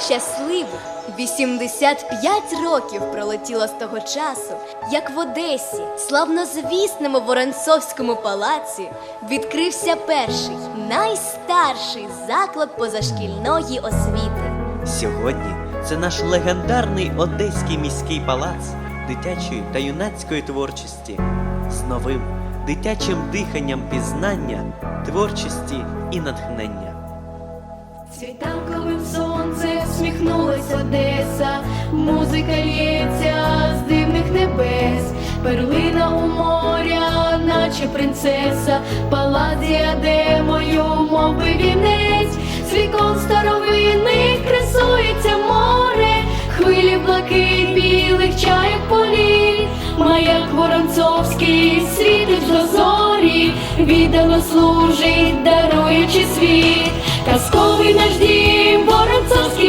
щасливих 85 років пролетіло з того часу, як в Одесі, славнозвісному Воронцовському палаці, відкрився перший найстарший заклад позашкільної освіти. Сьогодні це наш легендарний Одеський міський палац дитячої та юнацької творчості з новим дитячим диханням пізнання, творчості і натхнення. Світанковим сонце всміхнулась Одеса, музика лється з дивних небес, перлина у моря, наче принцеса, палац діадемою, мов би вінець, з вікон старовинних красується море, хвилі блакит білих чаяк полі, маяк Воронцовський світить в дозорі, віддано служить, даруючи світ.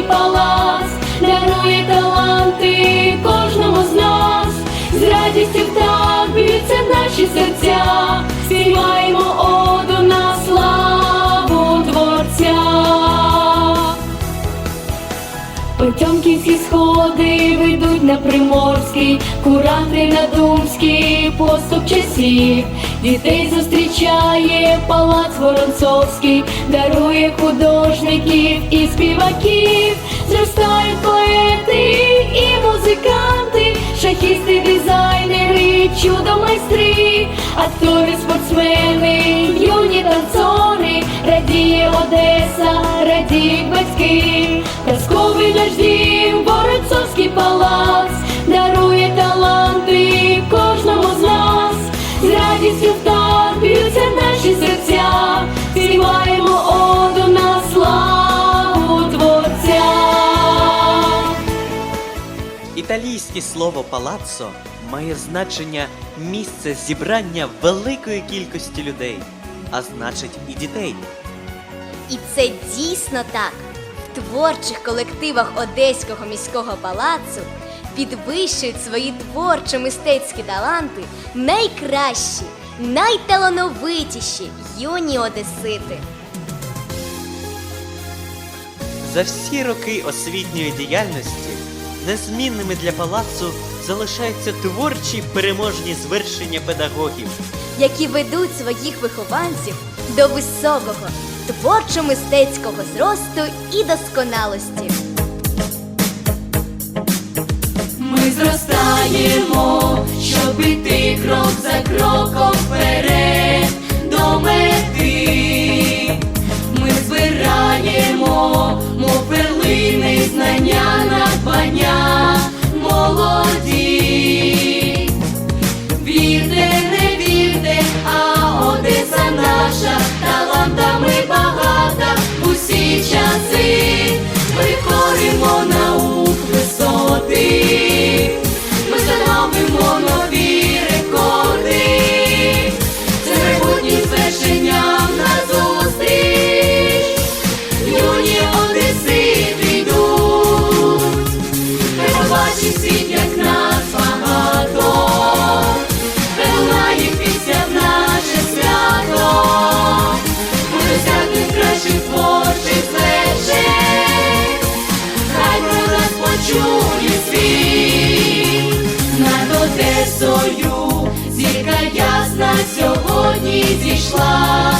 Палац, дарує таланти кожному з нас, з радістю так б'ються наші серця, співаємо оду на славу Творця. Потьомкінські сходи ведуть на Приморський, куранти на Думський, поступ часів. Дітей зустрічає палац Воронцовський, дарує художників і співаків. Зростають поети і музиканти, шахісти, дизайнери, чудо майстри, актори, спортсмени, юні танцори, радіє Одеса, радіють батьки, казковий наш Італійське слово палаццо має значення місце зібрання великої кількості людей, а значить і дітей. І це дійсно так. В творчих колективах Одеського міського палацу підвищують свої творчо-мистецькі таланти найкращі, найталановитіші юні одесити. За всі роки освітньої діяльності незмінними для палацу залишаються творчі переможні звершення педагогів. які ведуть своїх вихованців до високого творчо-мистецького зросту і досконалості. Ми зростаємо, щоб іти крок за кроком вперед побачить нас багато. Лунає пісня в наше свято, ми досягнемо кращих творчих звершень, хай про нас почує світ, над Одесою зірка ясна сьогодні зійшла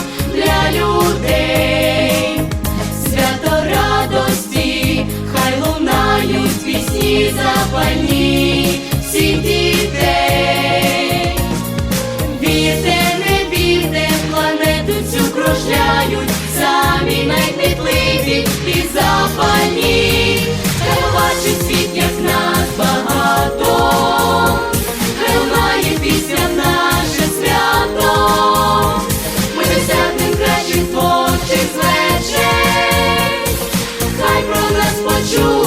запальні всіх дітей, вірте, не вірте, планету цю кружляють, самі найкмітливі і бачить світ, як нас багато, хай лунає наше свято, ми досягнем кращих творчих звечей, хай про нас почують.